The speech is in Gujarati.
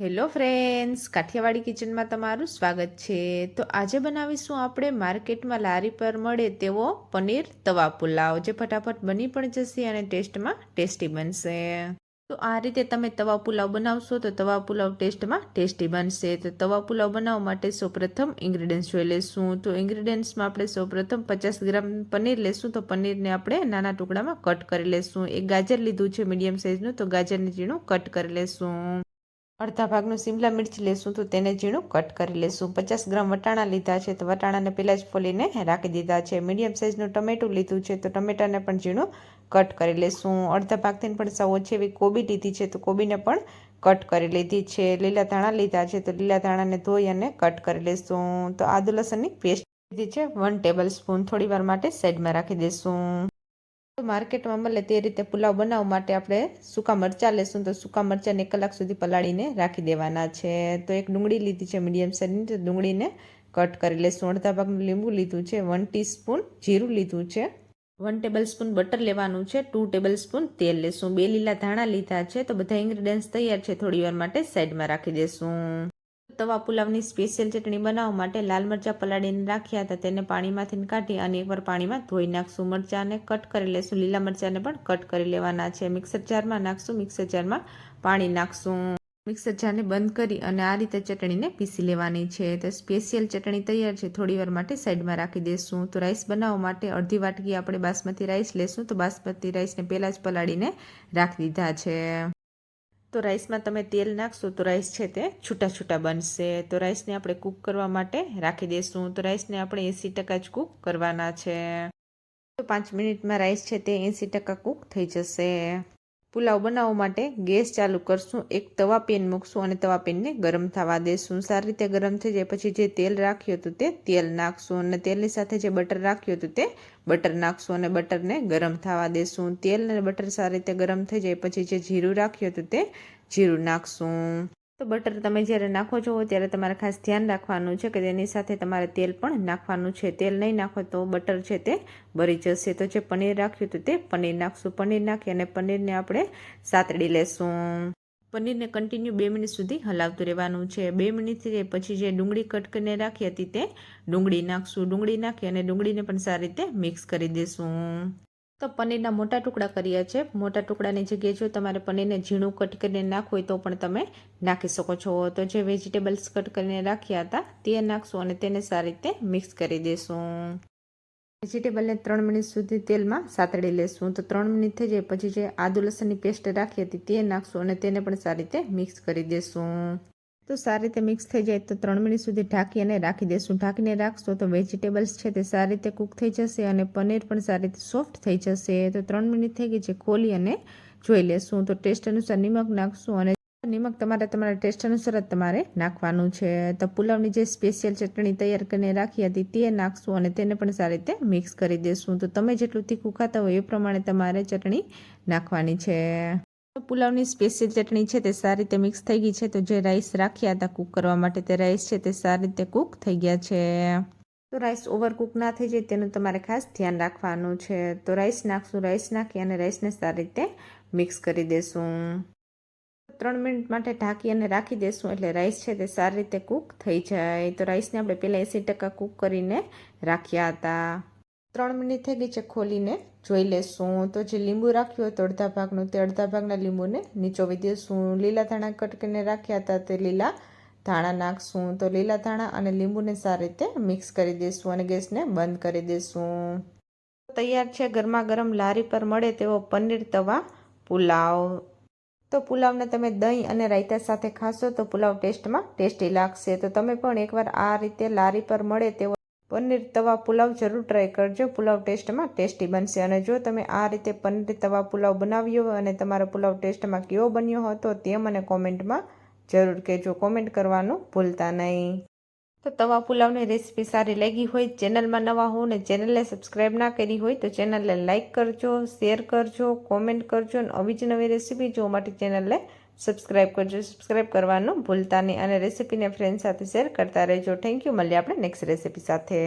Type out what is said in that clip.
હેલો ફ્રેન્ડ્સ, કાઠિયાવાડી કિચનમાં તમારું સ્વાગત છે. તો આજે બનાવીશું આપણે માર્કેટમાં લારી પર મળે તેવો પનીર તવા પુલાવ, જે ફટાફટ બની પણ જશે અને ટેસ્ટમાં ટેસ્ટી બનશે. તો આ રીતે તમે તવા પુલાવ બનાવશો તો તવા પુલાવ ટેસ્ટમાં ટેસ્ટી બનશે. તો તવા પુલાવ બનાવવા માટે સૌપ્રથમ ઇન્ગ્રીડિયન્ટ્સ જોઈ લેશું. તો ઇન્ગ્રીડિયન્ટ્સમાં આપણે સૌપ્રથમ પચાસ ગ્રામ પનીર લેશું. તો પનીરને આપણે નાના ટુકડામાં કટ કરી લેશું. એક ગાજર લીધું છે મીડિયમ સાઇઝનું, તો ગાજરની ઝીણું કટ કરી લેશું. અડધા ભાગનું સિમલા મિર્ચ લેશું તો તેને ઝીણું કટ કરી લેશું. પચાસ ગ્રામ વટાણા લીધા છે તો વટાણાને પહેલાં જ ફોલીને રાખી દીધા છે. મીડિયમ સાઇઝનું ટમેટું લીધું છે તો ટમેટાને પણ ઝીણું કટ કરી લેશું. અડધા ભાગથી પણ સાવ ઓછી એવી કોબી લીધી છે તો કોબીને પણ કટ કરી લીધી છે. લીલા ધાણા લીધા છે તો લીલા ધાણાને ધોઈ અને કટ કરી લેશું. તો આદુ લસણની પેસ્ટ લીધી છે. વન ટેબલ સ્પૂન થોડી વાર માટે સાઈડમાં રાખી દઈશું માર્કેટમાં મળે તે રીતે પુલાવ બનાવવા માટે આપણે સૂકા મરચાં લેશું તો સૂકા મરચાંને એક કલાક સુધી પલાળીને રાખી દેવાના છે. તો એક ડુંગળી લીધી છે મીડિયમ સાઇઝની તો ડુંગળીને કટ કરી લેશું. અડધા ભાગનું લીંબુ લીધું છે વન ટીસ્પૂન જીરું લીધું છે વન ટેબલ સ્પૂન બટર લેવાનું છે ટુ ટેબલ સ્પૂન તેલ લેશું. બે લીલા ધાણા લીધા છે, તો બધા ઇન્ગ્રીડિયન્ટ્સ તૈયાર છે. થોડી વાર માટે સાઈડમાં રાખી દેશું. તવા પુલાવની સ્પેશિયલ ચટણી બનાવવા માટે લાલ મરચાં પલાળીને રાખ્યા હતા. તેને પાણીમાંથી કાઢી અને એકવાર પાણીમાં ધોઈ નાખશું. મરચાંને કટ કરી લેશું. લીલા મરચાંને પણ કટ કરી લેવાના છે. મિક્સર જારમાં નાખશું. મિક્સર જારમાં પાણી નાખશું. મિક્સર જારને બંધ કરી અને આ રીતે ચટણીને પીસી લેવાની છે. તો સ્પેશિયલ ચટણી તૈયાર છે. થોડી વાર માટે સાઈડમાં રાખી દઈશું તો રાઈસ બનાવવા માટે અડધી વાટકી આપણે બાસમતી રાઈસ લેશું. તો બાસમતી રાઈસને પહેલાં જ પલાળીને રાખી દીધા છે. તો રાઈસમાં તમે તેલ નાખશો તો રાઈસ છે તે છૂટા છૂટા બનશે. તો રાઈસને આપણે કૂક કરવા માટે રાખી દઈશું તો રાઈસને આપણે એંસી ટકા જ કૂક કરવાના છે. તો પાંચ મિનિટમાં રાઈસ છે તે એંસી ટકા કૂક થઈ જશે. પુલાવ બનાવવા માટે ગેસ ચાલુ કરશું, એક તવા પેન મૂકશું અને તવા પેનને ગરમ થવા દેશું. સારી રીતે ગરમ થઈ જાય પછી જે તેલ રાખ્યું હતું તે તેલ નાખશું અને તેલની સાથે જે બટર રાખ્યું હતું તે બટર નાખશું અને બટરને ગરમ થવા દેશું. તેલ અને બટર સારી રીતે ગરમ થઈ જાય પછી જે જીરું રાખ્યું હતું તે જીરું નાખશું. તો બટર તમે જ્યારે નાખો છો, ત્યારે તમારે ખાસ ધ્યાન રાખવાનું છે કે તેની સાથે તમારે તેલ પણ નાખવાનું છે. તેલ નહીં નાખો તો બટર છે તે બળી જશે. તો જે પનીર રાખ્યું હતું તે પનીર નાખશું. પનીર નાખી અને પનીરને આપણે સાતડી લેશું. પનીરને કન્ટિન્યુ બે મિનિટ સુધી હલાવતું રહેવાનું છે. બે મિનિટથી પછી જે ડુંગળી કટ કરીને રાખી હતી તે ડુંગળી નાખશું. ડુંગળી નાખી અને ડુંગળીને પણ સારી રીતે મિક્સ કરી દઈશું તો પનીરના મોટા ટુકડા કર્યા છે. મોટા ટુકડાની જગ્યાએ જો તમારે પનીરને ઝીણું કટ કરીને નાખવું હોય તો પણ તમે નાખી શકો છો. તો જે વેજીટેબલ્સ કટ કરીને રાખ્યા હતા તે નાખશું અને તેને સારી રીતે મિક્સ કરી દેશું. વેજીટેબલને ત્રણ મિનિટ સુધી તેલમાં સાતડી લેશું. તો ત્રણ મિનિટ થઈ જાય પછી જે આદુ લસણની પેસ્ટ રાખી હતી તે નાખશું અને તેને પણ સારી રીતે મિક્સ કરી દેશું. તો સારી રીતે મિક્સ થઈ જાય તો ત્રણ મિનિટ સુધી ઢાંકી અને રાખી દેશું. ઢાંકીને રાખશો તો વેજીટેબલ્સ છે તે સારી રીતે કૂક થઈ જશે અને પનીર પણ સારી રીતે સોફ્ટ થઈ જશે. તો ત્રણ મિનિટ થઈ ગઈ છે ખોલી અને જોઈ લેશું. તો ટેસ્ટ અનુસાર નિમક નાખશું અને નિમક તમારે તમારા ટેસ્ટ અનુસાર જ તમારે નાખવાનું છે. તો પુલાવની જે સ્પેશિયલ ચટણી તૈયાર કરીને રાખી હતી તે નાખશું અને તેને પણ સારી રીતે મિક્સ કરી દેશું. તો તમે જેટલું તીખું ખાતા હોય એ પ્રમાણે તમારે ચટણી નાખવાની છે. પુલાવની સ્પેશિયલ ચટણી છે તે સારી રીતે મિક્સ થઈ ગઈ છે તો જે રાઈસ રાખ્યા હતા કૂક કરવા માટે તે રાઈસ છે તે સારી રીતે કૂક થઈ ગયા છે. તો રાઈસ ઓવર કૂક ના થઈ જાય તેનું તમારે ખાસ ધ્યાન રાખવાનું છે. તો રાઈસ નાખશું, રાઈસ નાખી અને રાઈસને સારી રીતે મિક્સ કરી દેશું. ત્રણ મિનિટ માટે ઢાંકી અને રાખી દેશું એટલે રાઈસ છે તે સારી રીતે કૂક થઈ જાય. તો રાઈસને આપણે પહેલાં એંસી ટકા કૂક કરીને રાખ્યા હતા. ત્રણ મિનિટ થઈ ગઈ છે ખોલીને. જોઈ લેશું. તો જે લીંબુ રાખ્યું હતું અડધા ભાગનું તે અડધા ભાગના લીંબુને નીચોવી દેશું. લીલા ધાણા કટકીને રાખ્યા હતા તે લીલા ધાણા નાખશું. તો લીલા ધાણા અને લીંબુને સારી રીતે મિક્સ કરી દઈશું અને ગેસને બંધ કરી દઈશું તૈયાર છે ગરમા ગરમ લારી પર મળે તેવો પનીર તવા પુલાવ. તો પુલાવને તમે દહીં અને રાયતા સાથે ખાશો તો પુલાવ ટેસ્ટમાં ટેસ્ટી લાગશે. તો તમે પણ એકવાર આ રીતે લારી પર મળે તેવો પનીર તવા પુલાવ જરૂર ટ્રાય કરજો. પુલાવ ટેસ્ટમાં ટેસ્ટી બનશે. અને જો તમે આ રીતે પનીર તવા પુલાવ બનાવ્યો અને તમારો પુલાવ ટેસ્ટમાં કેવો બન્યો હતો તે મને કોમેન્ટમાં જરૂર કહેજો. કોમેન્ટ કરવાનું ભૂલતા નહીં. તો તવા પુલાવની રેસીપી સારી લાગી હોય ચેનલમાં નવા હો ને ચેનલને સબસ્ક્રાઈબ ના કરી હોય તો ચેનલને લાઇક કરજો શેર કરજો કોમેન્ટ કરજો અને આવી જ નવી રેસીપી જોવા માટે ચેનલને સબસ્ક્રાઈબ કરજો. સબસ્ક્રાઈબ કરવાનું ભૂલતા નહીં અને રેસીપીને ફ્રેન્ડ સાથે શેર કરતા રહેજો. થેન્ક યુ મળીએ આપણે નેક્સ્ટ રેસીપી સાથે.